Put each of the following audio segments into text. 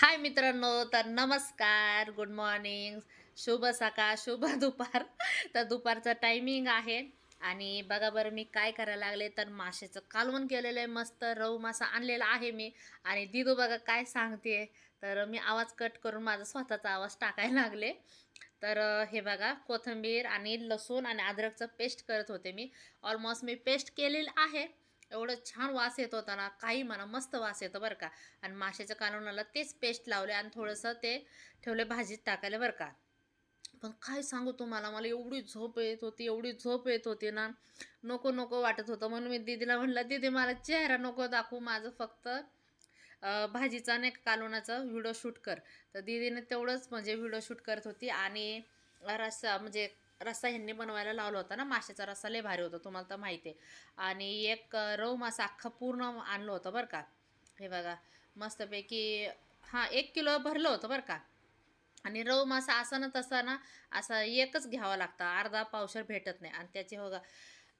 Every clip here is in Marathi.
हाय मित्रांनो तर नमस्कार गुड मॉर्निंग शुभ सकाळ शुभ दुपार. तर दुपारचं टायमिंग आहे. आणि बघा बरं मी काय करायला लागले? तर माशाचं कालवण केलेलं आहे. मस्त रहू मासा आणलेला आहे मी. आणि दिदू बघा काय सांगते. तर मी आवाज कट करून माझा स्वतःचा आवाज टाकायला लागले. तर हे बघा कोथिंबीर आणि लसूण आणि अद्रकचं पेस्ट करत होते मी. ऑलमोस्ट मी पेस्ट केलेलं आहे. एवढं छान वास येत होता ना काही म्हणा मस्त वास येतो बरं का. आणि माशाच्या कालवणाला तेच पेस्ट लावले आणि थोडंसं ते ठेवले भाजीत टाकायला बरं का. पण काय सांगू तुम्हाला मला एवढी झोप येत होती एवढी झोप येत होती ना. नको नको वाटत होतं. म्हणून मी दीदीला म्हणलं दीदी मला चेहरा नको दाखवू माझं फक्त भाजीचा नाही का व्हिडिओ शूट कर. तर दीदीने तेवढंच म्हणजे व्हिडिओ शूट करत होती आणि रस्सा म्हणजे रस्सा ह्यांनी बनवायला लावला होता ना माशाचा रस्सा लय भारी होता तुम्हाला तर माहिती आहे. आणि एक रव मासा अख्खा पूर्ण आणलं होतं बरं का. हे बघा मस्तपैकी हां एक किलो भरलं होतं बरं का. आणि रव मासा असा ना तसा ना असा एकच घ्यावा लागतं अर्धा पावशर भेटत नाही. आणि त्याचे बघा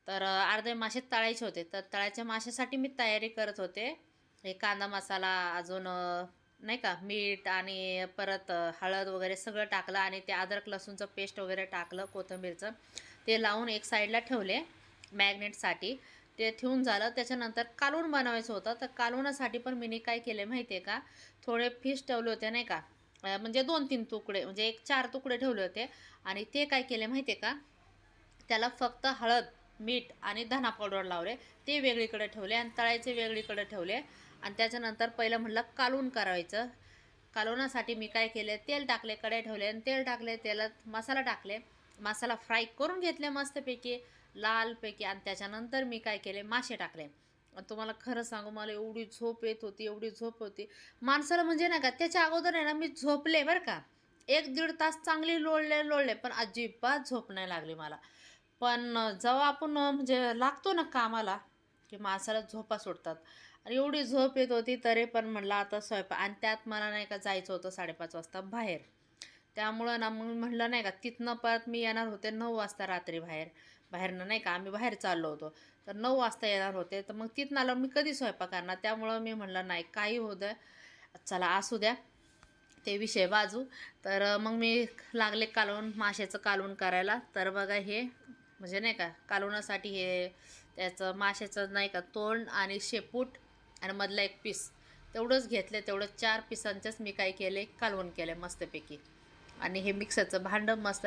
तर अर्धे मासे तळायचे होते. तर तळायच्या माशासाठी मी तयारी करत होते. हे कांदा मसाला अजून नाही का मीठ आणि परत हळद वगैरे सगळं टाकलं आणि ते अद्रक लसूणचं पेस्ट वगैरे टाकलं कोथिंबीरचं. ते लावून एक साईडला ठेवले मॅग्नेटसाठी. ते ठेवून झालं. त्याच्यानंतर कालून बनवायचं होतं. तर कालवणासाठी पण मीने काय केले माहिती आहे का थोडे फिश ठेवले होते नाही का. म्हणजे दोन तीन तुकडे म्हणजे एक चार तुकडे ठेवले होते. आणि ते काय केले माहिती आहे का त्याला फक्त हळद मीठ आणि धना पावडर लावले. ते वेगळीकडे ठेवले आणि तळायचे वेगळीकडे ठेवले. आणि त्याच्यानंतर पहिलं म्हटलं कालून करायचं. कालवण्यासाठी मी काय केले तेल टाकले कढई ठेवले आणि तेल टाकले तेलात मसाला टाकले. मसाला फ्राय करून घेतले मस्तपैकी लालपैकी आणि त्याच्यानंतर मी काय केले मासे टाकले. तुम्हाला खरं सांगू मला एवढी झोप येत होती एवढी झोप होती. माणसाला म्हणजे नाही का त्याच्या अगोदर आहे ना मी झोपले बरं का. एक दीड तास चांगली लोळले लोळले पण अजिबात झोप नाही लागली मला. पण जेव्हा आपण म्हणजे लागतो ना कामाला की माणसाला झोपा सुटतात आणि एवढी झोप येत होती तरी पण म्हणलं आता स्वयंपाक आणि त्यात मला नाही का जायचं होतं साडेपाच वाजता बाहेर. त्यामुळं ना मग म्हणलं नाही का तिथनं परत मी येणार होते नऊ वाजता रात्री बाहेर. बाहेरनं नाही का आम्ही बाहेर चाललो होतो. तर नऊ वाजता येणार होते तर मग तिथनं आलं मी कधी स्वयंपाक करणार? त्यामुळं मी म्हणलं नाही काही होऊ द्या चला असू द्या. ते विषय बाजू. तर मग मी लागले कालवून माशाचं कालवून करायला. तर बघा हे म्हणजे नाही का कालवण्यासाठी हे त्याचं माशाचं नाही का तोंड आणि शेपूट आणि मधला एक पीस. तेवढंच घेतलं तेवढं चार पिसांचंच मी काय केले कालवण केलं मस्तपैकी. आणि हे मिक्सरचं भांडं मस्त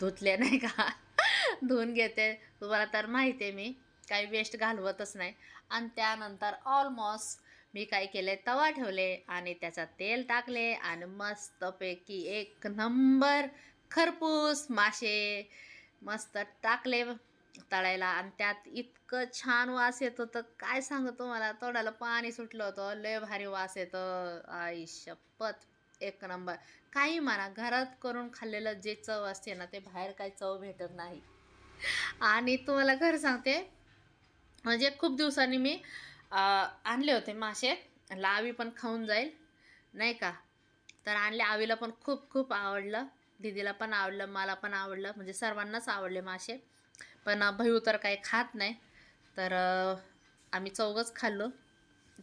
धुतले नाही का धुवून घेते. तुम्हाला तर माहिती आहे मी काही वेस्ट घालवतच नाही. आणि त्यानंतर ऑलमोस्ट मी काय केले तवा ठेवले आणि त्याचा तेल टाकले आणि मस्तपैकी एक नंबर खरपूस मासे मस्त टाकले तळायला आणि त्यात इतकं छान वास येत होतं. काय सांगतो मला तोंडाला पाणी सुटलं होतं. लय भारी वास येतं. आई शपथ. एक नंबर. काही म्हणा घरात करून खाल्लेलं जे चव असते ना ते बाहेर काही चव भेटत नाही. आणि तुम्हाला घर सांगते म्हणजे खूप दिवसांनी मी आणले होते मासे. लावी पण खाऊन जाईल. नाही का? तर आणले. आवीला पण खूप खूप आवडलं. दीदीला पण आवडलं मला पण आवडलं म्हणजे सर्वांनाच आवडले मासे. पण भयू तर काही खात नाही. तर आम्ही चौघच खाल्लो.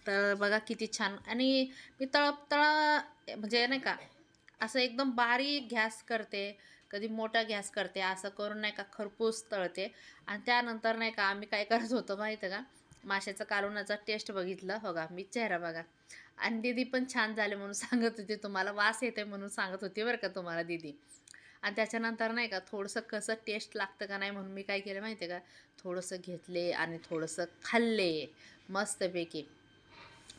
तर बघा किती छान. आणि मी तळपतळा म्हणजे नाही का असं एकदम बारीक गॅस करते कधी मोठा गॅस करते असं करून नाही का खरपूस तळते. आणि त्यानंतर नाही का आम्ही काय करत होतो माहिती आहे का माशाचं कालवणाचा टेस्ट बघितलं. बघा मी चेहरा बघा. आणि दीदी पण छान झाले म्हणून सांगत होती तुम्हाला वास येते म्हणून सांगत होती बरं का तुम्हाला दीदी. आणि त्याच्यानंतर नाही का थोडंसं कसं टेस्ट लागतं का नाही म्हणून मी काय केलं माहिती आहे का? थोडंसं घेतले आणि थोडंसं खाल्ले मस्तपैकी.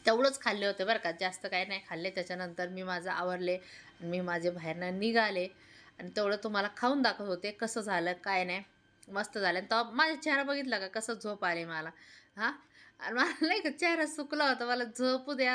तेवढंच खाल्ले होते बरं का जास्त काही नाही खाल्ले. त्याच्यानंतर मी माझं आवरले आणि मी माझे बाहेरनं निघाले. आणि तेवढं तुम्हाला खाऊन दाखवत होते कसं झालं काय नाही. मस्त झालं. आणि तो माझा चेहरा बघितला का? कसं झोप आले मला. हां? मला नाही का चेहरा सुकला होता मला झोपू द्या.